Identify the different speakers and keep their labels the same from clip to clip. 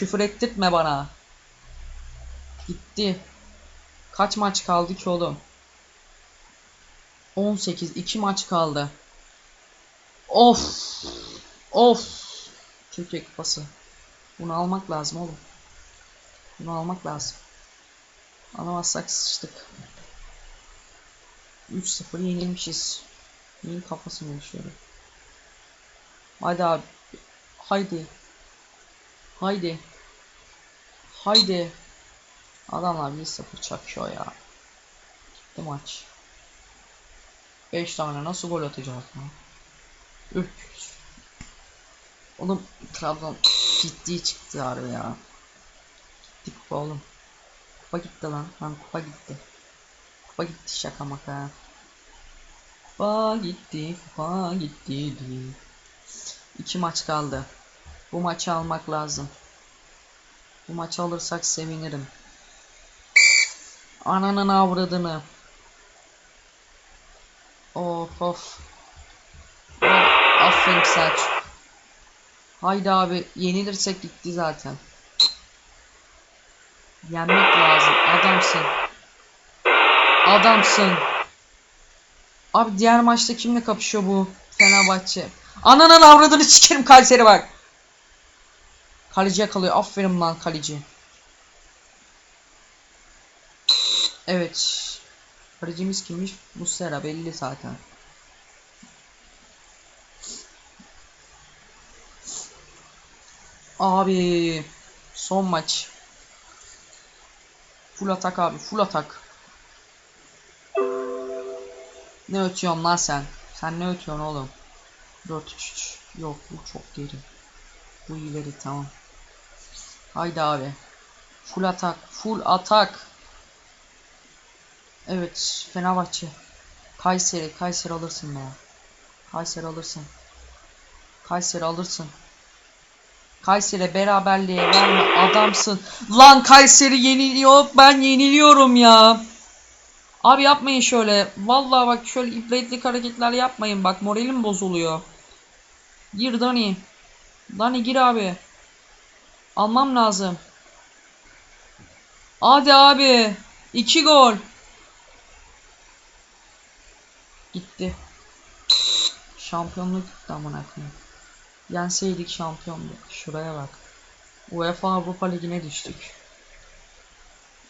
Speaker 1: Küfür ettirtme bana. Gitti. Kaç maç kaldı ki oğlum? 18. 2 maç kaldı. Of. Of. Türkiye kupası. Bunu almak lazım oğlum. Bunu almak lazım. Alamazsak sıçtık. 3-0 yenilmişiz. Neyin kafasını yaşıyorum. Haydi abi. Haydi. Haydi. Haydi. Adamlar 1-0 çakıyor ya. Gitti maç. 5 tane nasıl gol atacağız lan? Üf. Oğlum Trabzon ciddi çıktı harbi ya. Gitti kupa oğlum. Kupa gitti lan. Lan kupa gitti. Kupa gitti şaka maka. Kupa gitti, kupa gitti. İki maç kaldı. Bu maçı almak lazım. Bu maçı alırsak sevinirim. Ananın avradını. Of of. Aferin Selçuk. Haydi abi yenilirsek gitti zaten. Yenmek lazım. Adamsın. Adamsın. Abi diğer maçta kimle kapışıyor bu Fenerbahçe? Ananın avradını sikerim Kayseri bak. Kaleciye kalıyor. Aferin lan kaleci. Evet. Kalecimiz kimmiş? Muslera belli zaten. Abi son maç. Full atak abi, full atak. Ne ötüyorsun lan sen? Sen ne ötüyorsun oğlum? 4-3-3. Yok bu çok geri. Bu ileri tamam. Haydi abi. Full atak, full atak. Evet, Fenerbahçe. Kayseri, Kayseri alırsın be. Kayseri alırsın. Kayseri alırsın. Kayseri beraberliğe verme adamsın. Lan Kayseri yeniliyor. Ben yeniliyorum ya. Abi yapmayın şöyle. Vallahi bak şöyle ibretlik hareketler yapmayın. Bak moralim bozuluyor. Gir Dani. Dani gir abi. Almam lazım. Hadi abi. 2 gol. Gitti. Şampiyonluk gitti amına koyayım. Yenseydik şampiyonluk. Şuraya bak. UEFA Avrupa Ligi'ne düştük.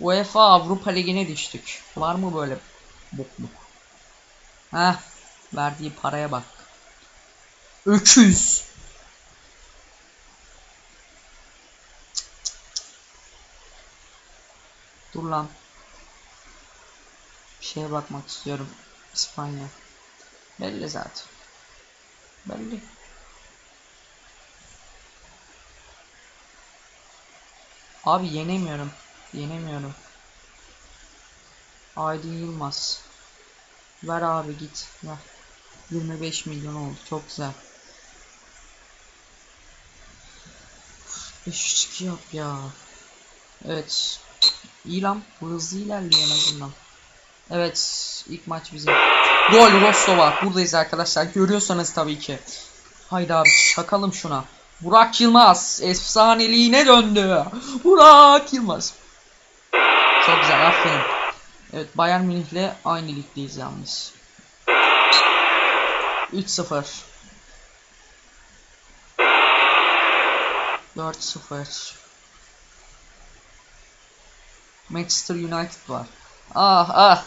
Speaker 1: UEFA Avrupa Ligi'ne düştük. Var mı böyle bokluk? Heh. Verdiği paraya bak. Öküz. Dur lan. Bir şeye bakmak istiyorum. İspanya. Belli zaten. Belli. Abi yenemiyorum. Yenemiyorum. Aydın Yılmaz. Ver abi git. Ver. 25 milyon oldu. Çok güzel. 5 yap ya. Evet. İyi lan. Bu hızlı ilerliyor en azından. Evet. ilk maç bizim. Gol Rostova. Buradayız arkadaşlar. Görüyorsanız tabii ki. Haydi abi çakalım şuna. Burak Yılmaz efsaneliğine döndü. Burak Yılmaz. Çok güzel aferin. Evet Bayern Münih'le aynı ligdeyiz yalnız. 3-0. 4-0. Manchester United var. Ah ah.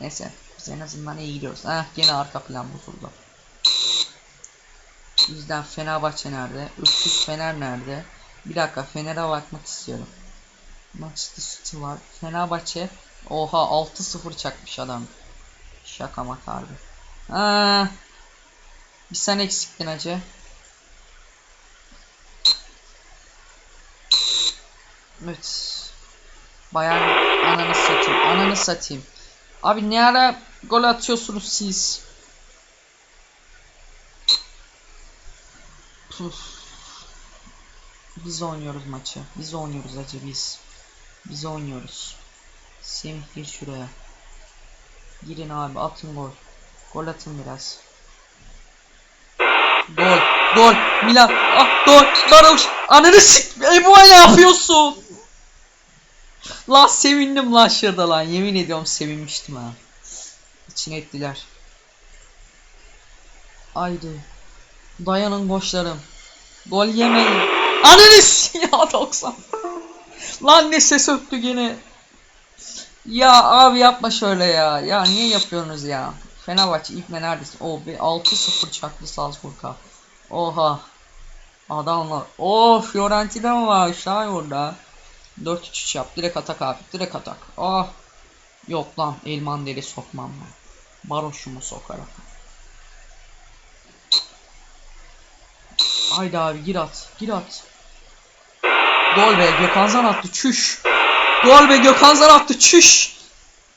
Speaker 1: Neyse biz en azından iyi gidiyoruz. Ah gene arka plan bozuldu. Bizden Fenerbahçe nerede? Öksüz Fener nerede? Bir dakika Fener'e bakmak istiyorum. Manchester City var. Fenerbahçe. Oha 6-0 çakmış adam. Şaka maka harbi. Aa, bir sen eksiktin acı. Evet. Bayağı ananı satayım. Ananı satayım. Abi ne ara gol atıyorsunuz siz? Puf. Biz oynuyoruz maçı. Biz oynuyoruz acı biz. Biz oynuyoruz. Semih gir şuraya. Girin abi atın gol. Gol atın biraz. Gol. Gol. Milan. Ah gol. Baroş. Ananı sik. Ebu ne yapıyorsun? Lan sevindim lan şurada lan. Yemin ediyorum sevinmiştim ha. İçine ettiler. Haydi. Dayanın boşlarım. Gol yemeyin. Ananı s- ya 90. Lan ne ses öptü gene. Ya abi yapma şöyle ya. Ya niye yapıyorsunuz ya? Fenerbahçe ilk ne neredesin? O bir 6-0 çaktı Salzburg'a. Oha. Adamlar. O Fiorentina var aşağı orada? 4-3-3 yap. Direkt atak abi. Direkt atak. Ah. Yok lan. Elman deli sokmam ben. Baroşumu sokarak. Haydi abi gir at. Gir at. Gol be Gökhan Zan attı. Çüş. Gol be Gökhan Zan attı. Çüş.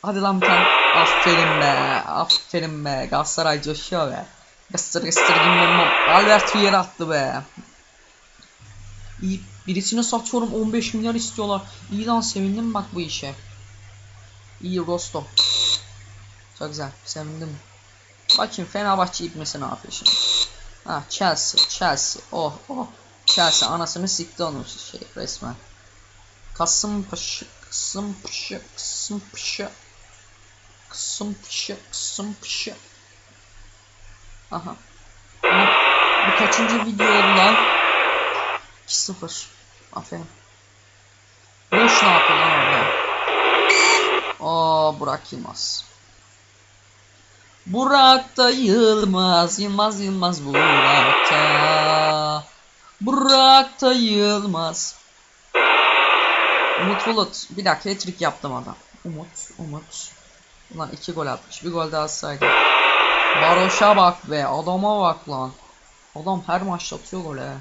Speaker 1: Hadi lan bir tane. Aferin be. Aferin be. Galatasaray coşuyor be. Gıstır gıstır gimbom. Albert Fier attı be. İyi. Birisine satıyorum 15 milyar istiyorlar. İyi lan sevindim bak bu işe. İyi Rostov. Çok güzel. Sevindim. Bakayım Fenerbahçe ipmesi ne yapıyor şimdi. Ha Chelsea. Chelsea. Oh oh. Chelsea anasını sikti onun şey resmen. Kasımpaşa. Kasımpaşa. Kasımpaşa. Kasımpaşa. Kasımpaşa. Aha. Bu, bu kaçıncı video oldu lan? 2-0. Aferin. Boş ne yapıyor lan orada? Aa Burak Yılmaz. Burak da Yılmaz, Yılmaz Yılmaz Burak'ta. Burak da Yılmaz. Umut Bulut. Bir dakika hat-trick yaptım adam. Umut, Umut. Ulan iki gol atmış. Bir gol daha atsaydı. Baroş'a bak be. Adama bak lan. Adam her maç atıyor gol he.